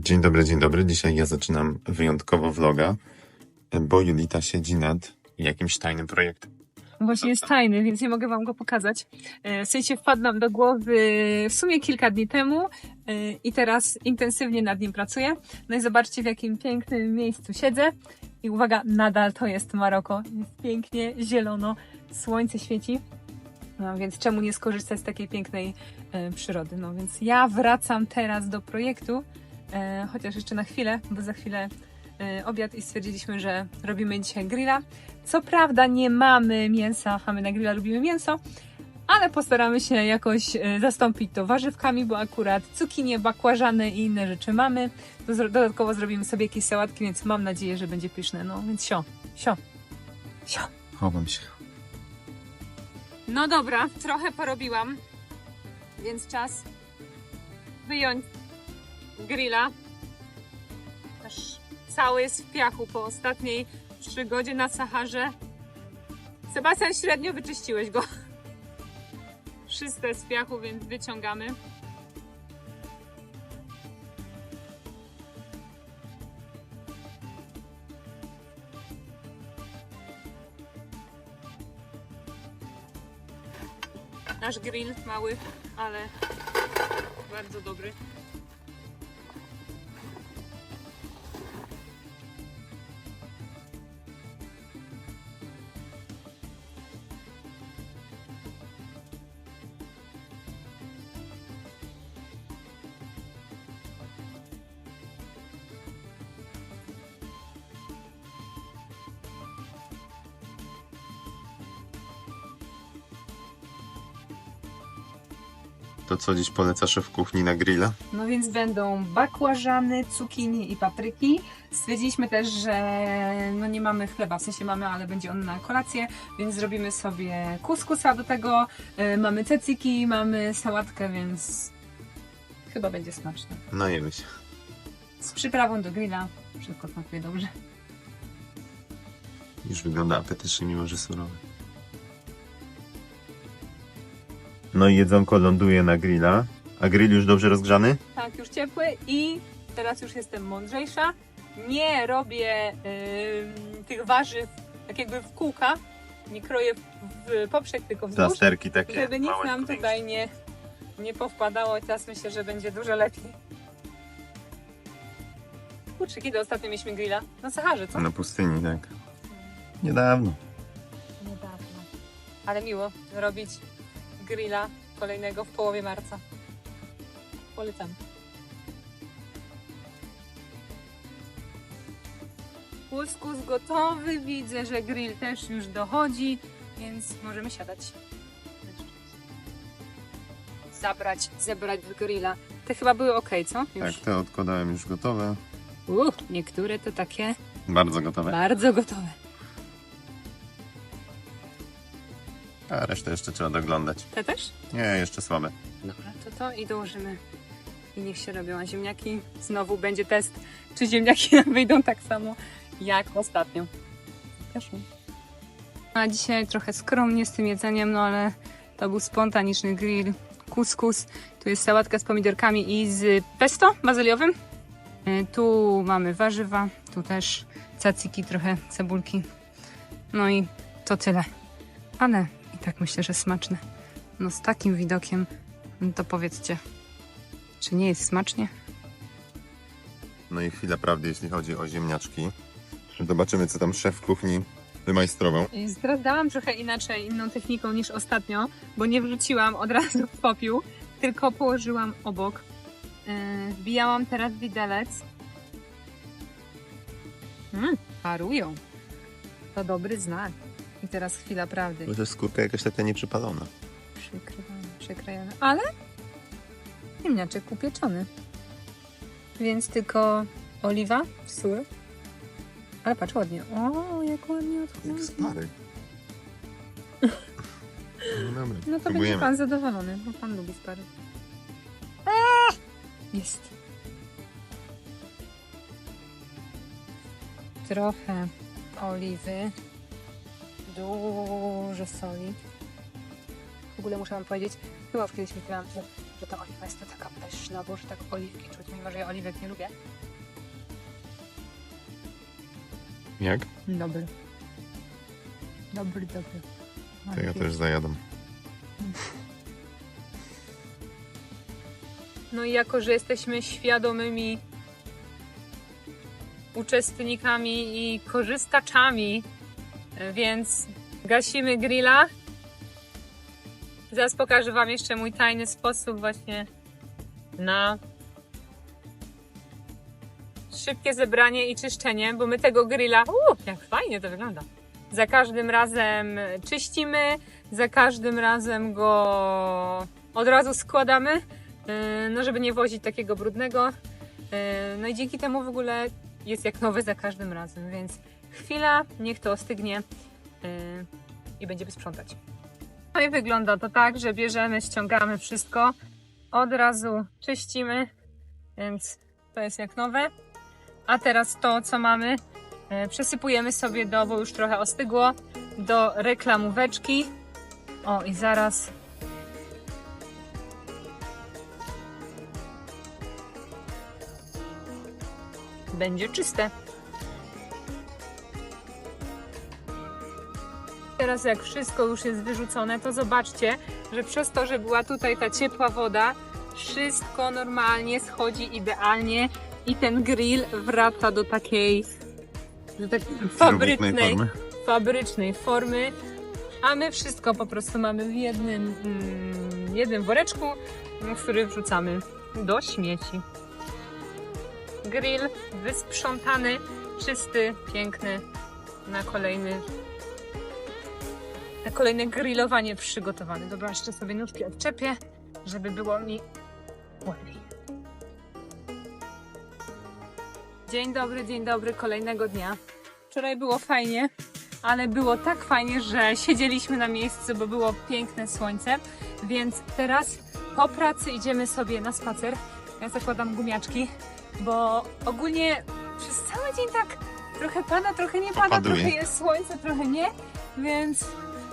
Dzień dobry, dzień dobry. Dzisiaj ja zaczynam wyjątkowo vloga, bo Julita siedzi nad jakimś tajnym projektem. Właśnie jest tajny, więc nie mogę wam go pokazać. E, W sensie wpadł nam do głowy w sumie kilka dni temu e, i teraz intensywnie nad nim pracuję. No i zobaczcie w jakim pięknym miejscu siedzę. I uwaga, nadal to jest Maroko. Jest pięknie, zielono, słońce świeci. No więc czemu nie skorzystać z takiej pięknej e, przyrody? No więc ja wracam teraz do projektu, chociaż jeszcze na chwilę, bo za chwilę e, obiad i stwierdziliśmy, że robimy dzisiaj grilla. Co prawda nie mamy mięsa, mamy na grilla, lubimy mięso, ale postaramy się jakoś e, zastąpić to warzywkami, bo akurat cukinie, bakłażany i inne rzeczy mamy. Dodatkowo zrobimy sobie jakieś sałatki, więc mam nadzieję, że będzie pyszne. No więc sio, sio, sio. Chowam się. No dobra, trochę porobiłam, więc czas wyjąć grilla. Aż cały jest w piachu po ostatniej przygodzie na Saharze. Sebastian, średnio wyczyściłeś go. Wszystko jest w piachu, więc wyciągamy. Nasz grill mały, ale bardzo dobry. To co dziś poleca szef kuchni na grilla? No więc będą bakłażany, cukinii i papryki. Stwierdziliśmy też, że no nie mamy chleba, w sensie mamy, ale będzie on na kolację, więc zrobimy sobie kuskusa do tego. Yy, Mamy ceciki, mamy sałatkę, więc chyba będzie smaczne. Najemy się. Z przyprawą do grilla wszystko smakuje dobrze. Już wygląda apetycznie, mimo że surowy. No i jedzonko ląduje na grilla. A grill już dobrze rozgrzany? Tak, już ciepły i teraz już jestem mądrzejsza. Nie robię ym, tych warzyw tak jakby w kółka, nie kroję w, w poprzek, tylko wzdłuż, Plasterki takie. żeby nic małe nam tutaj nie, nie powpadało i teraz myślę, że będzie dużo lepiej. Kurczę, kiedy ostatnio mieliśmy grilla? Na Saharze, co? Na pustyni, tak. Niedawno. Niedawno. Ale miło robić grilla kolejnego w połowie marca. Polecam. Kuskus gotowy, widzę, że grill też już dochodzi, więc możemy siadać. Zabrać, zebrać z grilla. Te chyba były ok, co? Tak, Już. te odkładałem już gotowe. Uh, niektóre to takie Bardzo gotowe. bardzo gotowe. A resztę jeszcze trzeba doglądać. Te też? Nie, jeszcze słabe. Dobra, to to i dołożymy. I niech się robią. A ziemniaki znowu będzie test, czy ziemniaki nam wyjdą tak samo jak ostatnio. Proszę. A dzisiaj trochę skromnie z tym jedzeniem, no ale to był spontaniczny grill. Kuskus. Tu jest sałatka z pomidorkami i z pesto bazyliowym. Y, Tu mamy warzywa, tu też caciki, trochę cebulki. No i to tyle. Ale i tak myślę, że smaczne. No z takim widokiem no to powiedzcie, czy nie jest smacznie? No i chwila prawdy, jeśli chodzi o ziemniaczki. Zobaczymy, co tam szef kuchni wymajstrował. Teraz dałam trochę inaczej, inną techniką niż ostatnio, bo nie wrzuciłam od razu w popiół, tylko położyłam obok. Yy, wbijałam teraz widelec. Mm, parują. To dobry znak. I teraz chwila prawdy. Bo to jest skórka jakaś taka nieprzypalona. Przykrywamy, przykrajamy. Ale ziemniaczek upieczony. Więc tylko oliwa, sól. Ale patrz ładnie. O, jak ładnie Jak odchodzi. stary. No dobra, No to będzie próbujemy. pan zadowolony, bo pan lubi spary. Jest. Trochę oliwy. Dużo soli. W ogóle muszę wam powiedzieć, chyba już kiedyś mówiłam, że że ta oliwa jest to taka pyszna, bo że tak oliwki czuć, mimo że ja oliwek nie lubię. Jak? Dobry. Dobry, dobry. To ja też zajadam. No i jako, że jesteśmy świadomymi uczestnikami i korzystaczami, więc gasimy grilla. Zaraz pokażę Wam jeszcze mój tajny sposób właśnie na szybkie zebranie i czyszczenie, bo my tego grilla, jak fajnie to wygląda. Za każdym razem czyścimy, za każdym razem go od razu składamy, yy, no żeby nie wozić takiego brudnego. Yy, No i dzięki temu w ogóle jest jak nowy za każdym razem, więc chwila, niech to ostygnie yy, i będziemy sprzątać. No i wygląda to tak, że bierzemy, ściągamy wszystko, od razu czyścimy, więc to jest jak nowe. A teraz to, co mamy, e, przesypujemy sobie do, bo już trochę ostygło, do reklamóweczki. O, i zaraz. Będzie czyste. Teraz jak wszystko już jest wyrzucone, to zobaczcie, że przez to, że była tutaj ta ciepła woda, wszystko normalnie schodzi idealnie i ten grill wraca do takiej, do takiej fabrycznej, formy. fabrycznej formy, a my wszystko po prostu mamy w jednym, mm, jednym woreczku, w który wrzucamy do śmieci. Grill wysprzątany, czysty, piękny na kolejny na kolejne grillowanie przygotowany. Dobra, jeszcze sobie nóżki odczepię, żeby było mi łatwiej. Dzień dobry, dzień dobry kolejnego dnia. Wczoraj było fajnie, ale było tak fajnie, że siedzieliśmy na miejscu, bo było piękne słońce, więc teraz po pracy idziemy sobie na spacer. Ja zakładam gumiaczki, bo ogólnie przez cały dzień tak trochę pada, trochę nie pada, Opaduje. trochę jest słońce, trochę nie, więc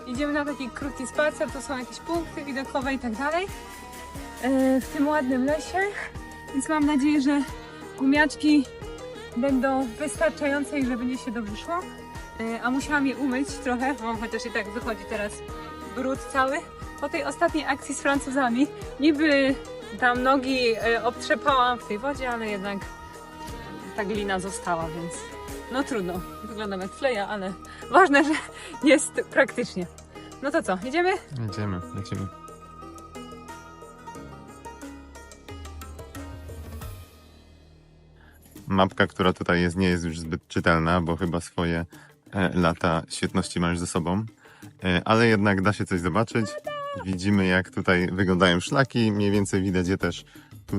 idziemy na taki krótki spacer, to są jakieś punkty widokowe i tak dalej e, w tym ładnym lesie, więc mam nadzieję, że gumiaczki będą wystarczające i że będzie się dobrze szło. E, A musiałam je umyć trochę, bo chociaż i tak wychodzi teraz brud cały. Po tej ostatniej akcji z Francuzami niby tam nogi e, obtrzepałam w tej wodzie, ale jednak ta glina została, więc no trudno. Wyglądam jak fleja, ale ważne, że jest praktycznie. No to co, idziemy? Jedziemy, lecimy. Mapka, która tutaj jest, nie jest już zbyt czytelna, bo chyba swoje e, lata świetności ma już ze sobą. E, ale jednak da się coś zobaczyć. Widzimy, jak tutaj wyglądają szlaki. Mniej więcej widać je też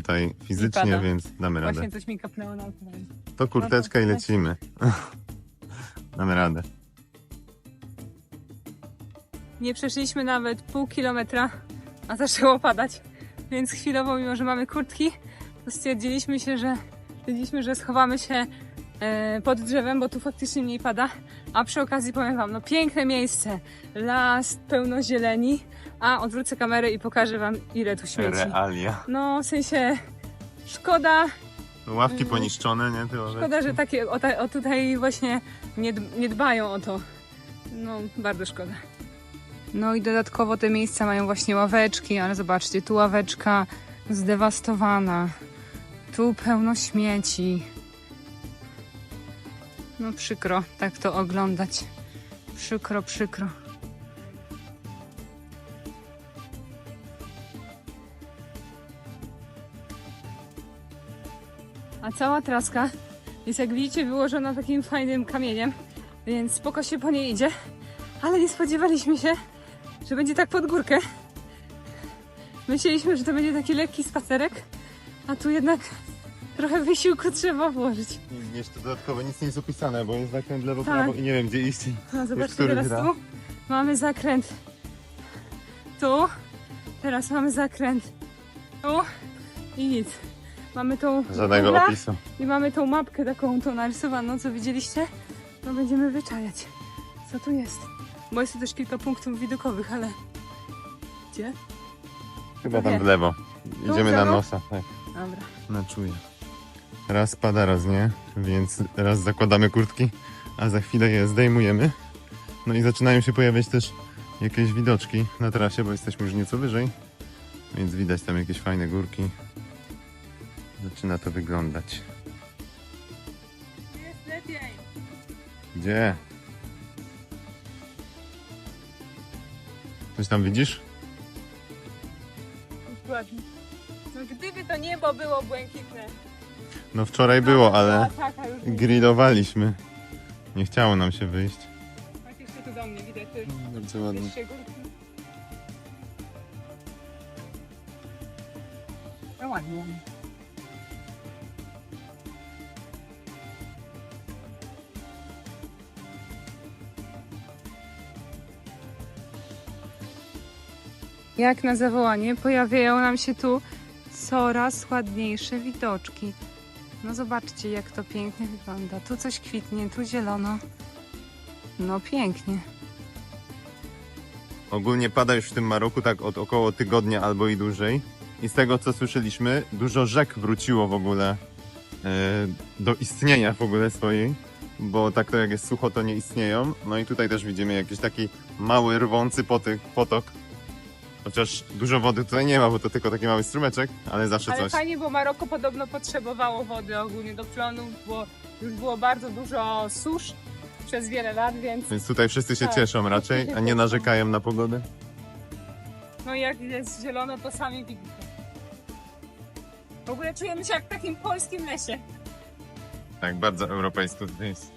tutaj fizycznie, pada. więc damy radę. Właśnie coś mi kapnęło na. To kurteczka i lecimy. damy radę. Nie przeszliśmy nawet pół kilometra, a zaczęło padać. Więc chwilowo, mimo że mamy kurtki, to stwierdziliśmy się, że stwierdziliśmy, że schowamy się e, pod drzewem, bo tu faktycznie mniej pada. A przy okazji powiem wam, no piękne miejsce, las, pełno zieleni, a odwrócę kamerę i pokażę wam ile tu śmieci. Realia. No w sensie szkoda, Ławki Mm. poniszczone, nie? Te Szkoda, że takie o, ta, o tutaj właśnie nie, nie dbają o to. No, bardzo szkoda. No i dodatkowo te miejsca mają właśnie ławeczki, ale zobaczcie, tu ławeczka zdewastowana. Tu pełno śmieci. No przykro tak to oglądać. Przykro, przykro. Cała traska jest jak widzicie wyłożona takim fajnym kamieniem, więc spoko się po niej idzie. Ale nie spodziewaliśmy się, że będzie tak pod górkę. Myśleliśmy, że to będzie taki lekki spacerek, a tu jednak trochę wysiłku trzeba włożyć. I jeszcze dodatkowo nic nie jest opisane, bo jest zakręt lewo, Tak. prawo i nie wiem gdzie iść. No zobaczcie teraz gra? tu. Mamy zakręt tu. Teraz mamy zakręt tu i nic. Mamy tą Żadnego opisu. I mamy tą mapkę taką tą narysowaną, co widzieliście? No będziemy wyczajać, co tu jest. Bo jest tu też kilka punktów widokowych, ale... Gdzie? Chyba tam w lewo. Idziemy na nos? nosa, tak, Dobra. na czuję. Raz pada, raz nie, więc raz zakładamy kurtki, a za chwilę je zdejmujemy. No i zaczynają się pojawiać też jakieś widoczki na trasie, bo jesteśmy już nieco wyżej, więc widać tam jakieś fajne górki. Zaczyna to wyglądać. Jest lepiej. Gdzie? Coś tam widzisz? Dokładnie. No gdyby to niebo było błękitne. No wczoraj było, ale Była taka różnica. grillowaliśmy. Nie chciało nam się wyjść. Tak jeszcze tu do mnie widać też Bardzo ładnie. wyższe górki. No ładnie. Jak na zawołanie pojawiają nam się tu coraz ładniejsze widoczki. No zobaczcie, jak to pięknie wygląda. Tu coś kwitnie, tu zielono. No pięknie. Ogólnie pada już w tym Maroku tak od około tygodnia albo i dłużej. I z tego co słyszeliśmy, dużo rzek wróciło w ogóle e, do istnienia w ogóle swojej. Bo tak to jak jest sucho, to nie istnieją. No i tutaj też widzimy jakiś taki mały, rwący potok. Chociaż dużo wody tutaj nie ma, bo to tylko taki mały strumeczek, ale zawsze Ale coś. fajnie, bo Maroko podobno potrzebowało wody ogólnie do plonów, bo już było bardzo dużo susz przez wiele lat, więc Więc tutaj wszyscy się Tak, cieszą raczej, a nie narzekają na pogodę. no jak jest zielono, to sami widzicie. W ogóle czujemy się jak w takim polskim lesie. Tak, bardzo europejsko tutaj jest.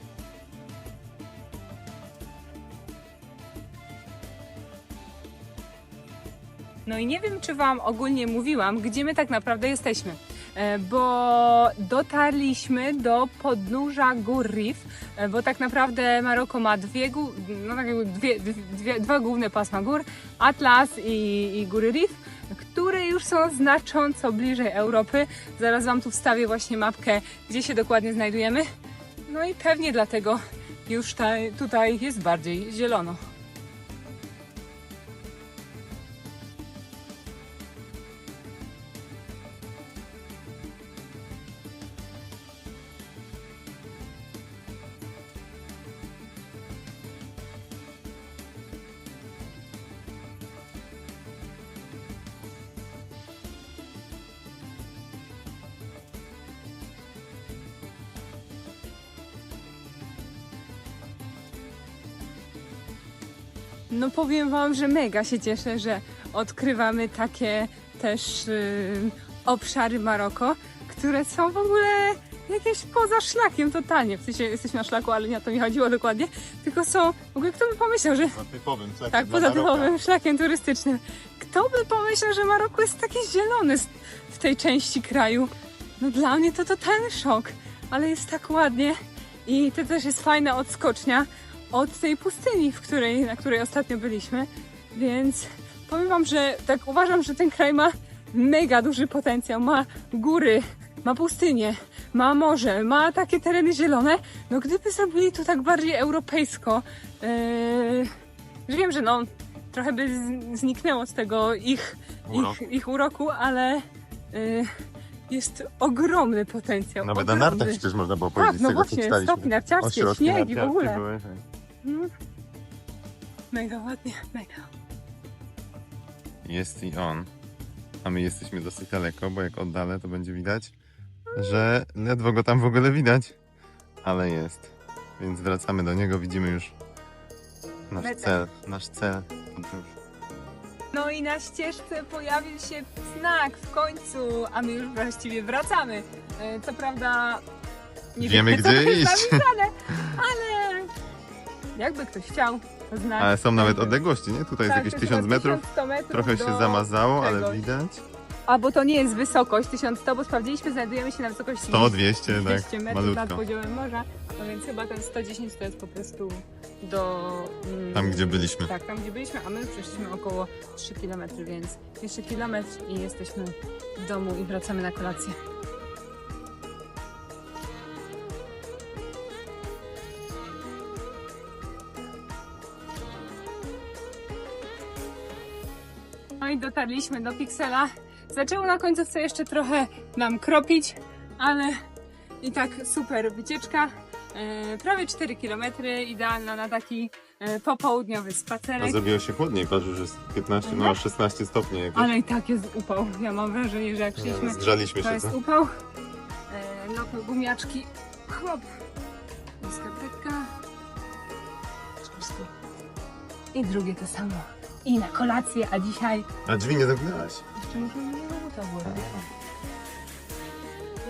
No i nie wiem, czy Wam ogólnie mówiłam, gdzie my tak naprawdę jesteśmy. E, Bo dotarliśmy do podnóża gór Rif, e, bo tak naprawdę Maroko ma dwie, no tak jakby dwie, dwie, dwa główne pasma gór, Atlas i, i góry Rif, które już są znacząco bliżej Europy. Zaraz Wam tu wstawię właśnie mapkę, gdzie się dokładnie znajdujemy. No i pewnie dlatego już ta, tutaj jest bardziej zielono. No powiem Wam, że mega się cieszę, że odkrywamy takie też y, obszary Maroko, które są w ogóle jakieś poza szlakiem totalnie. W sensie jesteśmy na szlaku, ale nie o to mi chodziło dokładnie. Tylko są, w ogóle kto by pomyślał, że Za typowym, tak, tak, poza typowym szlakiem turystycznym. Kto by pomyślał, że Maroko jest taki zielony z- w tej części kraju? No dla mnie to totalny szok, ale jest tak ładnie i to też jest fajna odskocznia od tej pustyni, w której, na której ostatnio byliśmy, więc powiem Wam, że tak uważam, że ten kraj ma mega duży potencjał, ma góry, ma pustynię, ma morze, ma takie tereny zielone, no gdyby zrobili to tak bardziej europejsko, yy, wiem, że no trochę by zniknęło z tego ich, Urok. ich, ich uroku, ale y, jest ogromny potencjał. Nawet na ogromny. nartach przecież można było Tak, powiedzieć, z no tego co właśnie, czytaliśmy. stoki narciarskie, śniegi w ogóle. były, Mm. Mega ładnie, mega. Jest i on. A my jesteśmy dosyć daleko, bo jak oddalę, to będzie widać, że ledwo go tam w ogóle widać. Ale jest. Więc wracamy do niego, widzimy już nasz cel. Nasz cel. No i na ścieżce pojawił się znak w końcu, a my już właściwie wracamy. E, Co prawda nie Wiemy, wiemy, co gdzie jest iść. napisane, ale jakby ktoś chciał, to znak. Ale są nawet odległości, nie? Tutaj jest Tak, jakieś to jest 1000 chyba metrów. 1100 metrów Trochę się do zamazało, ale widać. A bo to nie jest wysokość 1100, bo sprawdziliśmy, znajdujemy się na wysokości 100, 200, 200 tak, metrów nad malutko. poziomem morza, no więc chyba ten 110 to jest po prostu do... mm, Tam, gdzie byliśmy. Tak, tam gdzie byliśmy, a my przeszliśmy około 3 km, więc jeszcze kilometr i jesteśmy w domu i wracamy na kolację. No i dotarliśmy do Pixela. Zaczęło na końcówce jeszcze trochę nam kropić, ale i tak super wycieczka. E, prawie 4 km, idealna na taki e, popołudniowy A spacerek. zrobiło się chłodniej, patrz, już jest 15, no 16 stopni jakieś. Ale i tak jest upał. Ja mam wrażenie, że jak szliśmy, Zgrzaliśmy to się, jest co? upał. E, no to gumiaczki. Hop. I skarpetka. I drugie to samo. I na kolację, a dzisiaj A drzwi nie zamknęłaś. jeszcze muszę nie to było.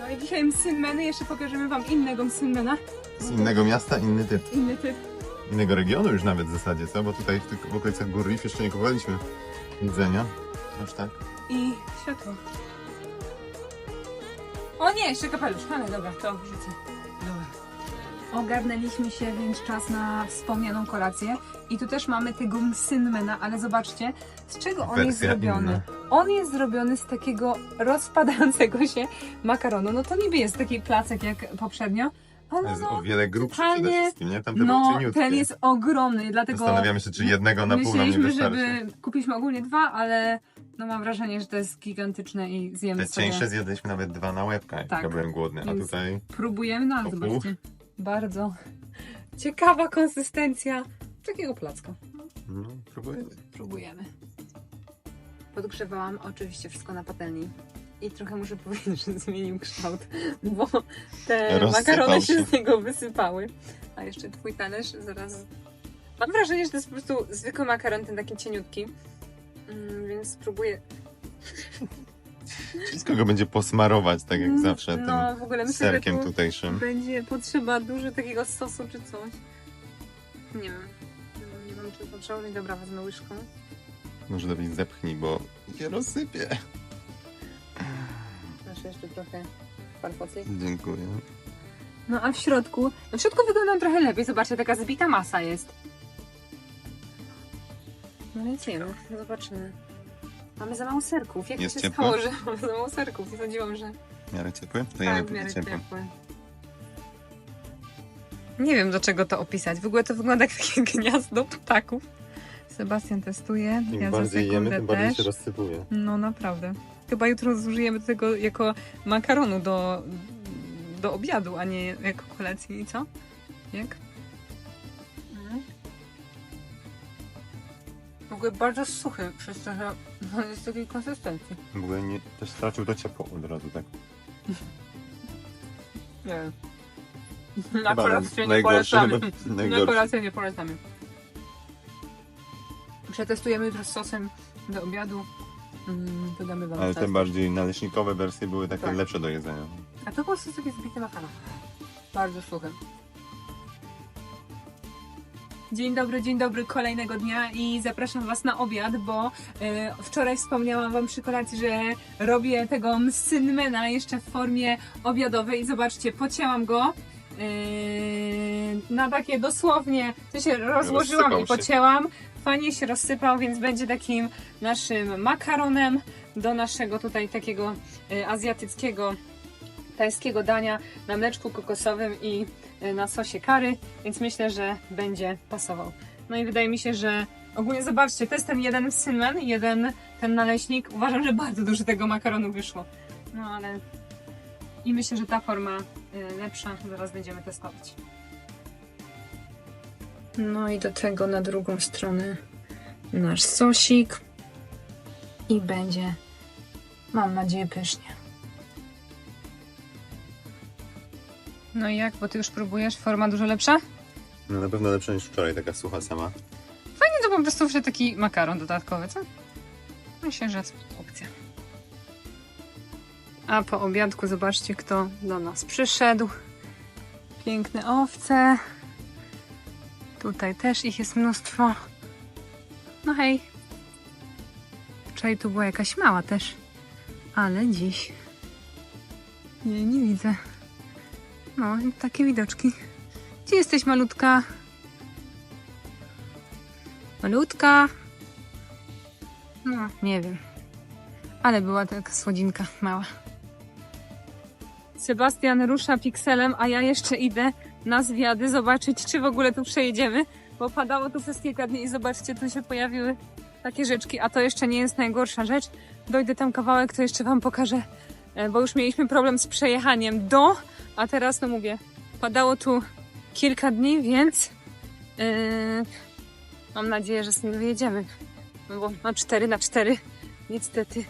No i dzisiaj msynmeny, jeszcze pokażemy wam innego msynmena. Z innego miasta, inny typ. Inny typ. Innego regionu już nawet w zasadzie, co? Bo tutaj w, tych, w okolicach Gór Reef jeszcze nie kupowaliśmy jedzenia. Aż tak. I światło. O nie, jeszcze kapelusz. Ale dobra, to wrzucę. Ogarnęliśmy się, więc czas na wspomnianą kolację. I tu też mamy tego msynmena, ale zobaczcie, z czego on jest Wersja zrobiony. inna. On jest zrobiony z takiego rozpadającego się makaronu. No to niby jest taki placek jak poprzednio, ale Jest no, o wiele grubszy przede totalnie- wszystkim, nie? Tam te no były cieniutkie. ten jest ogromny, dlatego Zastanawiamy się, czy jednego na pół nam nie myśleliśmy, wystarczy. żeby kupiliśmy ogólnie dwa, ale no mam wrażenie, że to jest gigantyczne i zjemy Te sobie. cieńsze zjadliśmy nawet dwa na łebka, jak Tak. ja byłem głodny. A Więc- tutaj Próbujemy, no ale zobaczcie. Bardzo ciekawa konsystencja takiego placka. no, próbujemy. Próbujemy. Podgrzewałam oczywiście wszystko na patelni. I trochę muszę powiedzieć, że zmienił kształt, bo te Rozsypał makarony się z niego wysypały. A jeszcze twój talerz zaraz... Mam wrażenie, że to jest po prostu zwykły makaron, ten taki cieniutki. Mm, więc spróbuję... Wszystko go będzie posmarować, tak jak zawsze, No, w ogóle tym myślę, że serkiem tu tutejszym. będzie potrzeba dużo takiego sosu czy coś. Nie wiem. Nie wiem, czy to przełożyć. Dobra, wezmę łyżką. Może lepiej zepchnij, bo się rozsypie. Proszę jeszcze trochę farfocy. Dziękuję. No a w środku, no w środku wygląda on trochę lepiej. Zobaczcie, taka zbita masa jest. No więc nie wiem, zobaczymy. Mamy za mało serków. Jak Jest to się ciepło? stało, że mamy za mało serków? Nie sądziłam, że W miarę ciepły? To tak, jemy w póki miarę ciepło. ciepłe. Nie wiem, do czego to opisać. W ogóle to wygląda jak takie gniazdo ptaków. Sebastian testuje, Im ja za bardziej sekundę jemy, tym bardziej też. się rozsypuje. No naprawdę. Chyba jutro zużyjemy tego jako makaronu do, do obiadu, a nie jako kolacji. I co? Jak? W ogóle bardzo suchy, przez to, że on jest takiej konsystencji. W ogóle nie, też stracił to ciepło od razu, tak. Nie. Na Chyba kolację nie najgorszy, polecamy. chyba Na najgorszy. kolację nie polecamy. Przetestujemy jutro z sosem do obiadu. Mm, to damy wam Ale te bardziej naleśnikowe wersje były takie Tak. lepsze do jedzenia. A to po prostu taki zbity makaron. Bardzo suchy. Dzień dobry, dzień dobry kolejnego dnia i zapraszam Was na obiad, bo e, wczoraj wspomniałam Wam przy kolacji, że robię tego msynmena jeszcze w formie obiadowej i zobaczcie, pocięłam go e, na takie dosłownie, to się rozłożyłam Rozsypał i się. pocięłam, fajnie się rozsypał, więc będzie takim naszym makaronem do naszego tutaj takiego e, azjatyckiego tajskiego dania na mleczku kokosowym i y, na sosie kary, więc myślę, że będzie pasował. No i wydaje mi się, że ogólnie zobaczcie, to jest ten jeden synmen, jeden ten naleśnik. Uważam, że bardzo dużo tego makaronu wyszło. No ale i myślę, że ta forma y, lepsza, zaraz będziemy testować. No i do tego na drugą stronę nasz sosik i będzie, mam nadzieję, pysznie. No i jak, bo ty już próbujesz? Forma dużo lepsza? No na pewno lepsze niż wczoraj, taka sucha sama. Fajnie to po prostu jeszcze taki makaron dodatkowy, co? Myślę, że jest opcja. A po obiadku zobaczcie, kto do nas przyszedł. Piękne owce. Tutaj też ich jest mnóstwo. No hej. Wczoraj tu była jakaś mała też. Ale dziś... Nie, nie widzę. No, takie widoczki. Gdzie jesteś, malutka? Malutka. No, nie wiem. Ale była taka słodzinka mała. Sebastian rusza pikselem, a ja jeszcze idę na zwiady zobaczyć, czy w ogóle tu przejedziemy, bo padało tu przez kilka dni i zobaczcie, tu się pojawiły takie rzeczki, a to jeszcze nie jest najgorsza rzecz, dojdę tam kawałek, to jeszcze Wam pokażę, e, bo już mieliśmy problem z przejechaniem do, a teraz, no mówię, padało tu kilka dni, więc yy, mam nadzieję, że sobie wyjedziemy. No bo na 4 na 4 niestety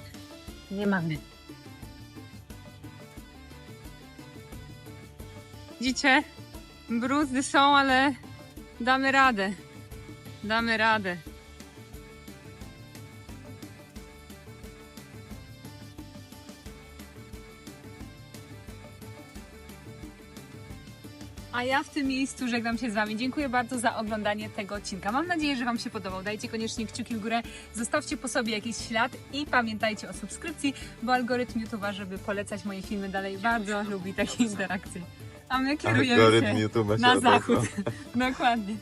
nie mamy. Widzicie? Bruzdy są, ale damy radę. Damy radę. A ja w tym miejscu żegnam się z Wami. Dziękuję bardzo za oglądanie tego odcinka. Mam nadzieję, że Wam się podobał. Dajcie koniecznie kciuki w górę, zostawcie po sobie jakiś ślad i pamiętajcie o subskrypcji, bo algorytm YouTube'a, żeby polecać moje filmy dalej, bardzo lubi takie interakcje. A my kierujemy się na zachód. Dokładnie.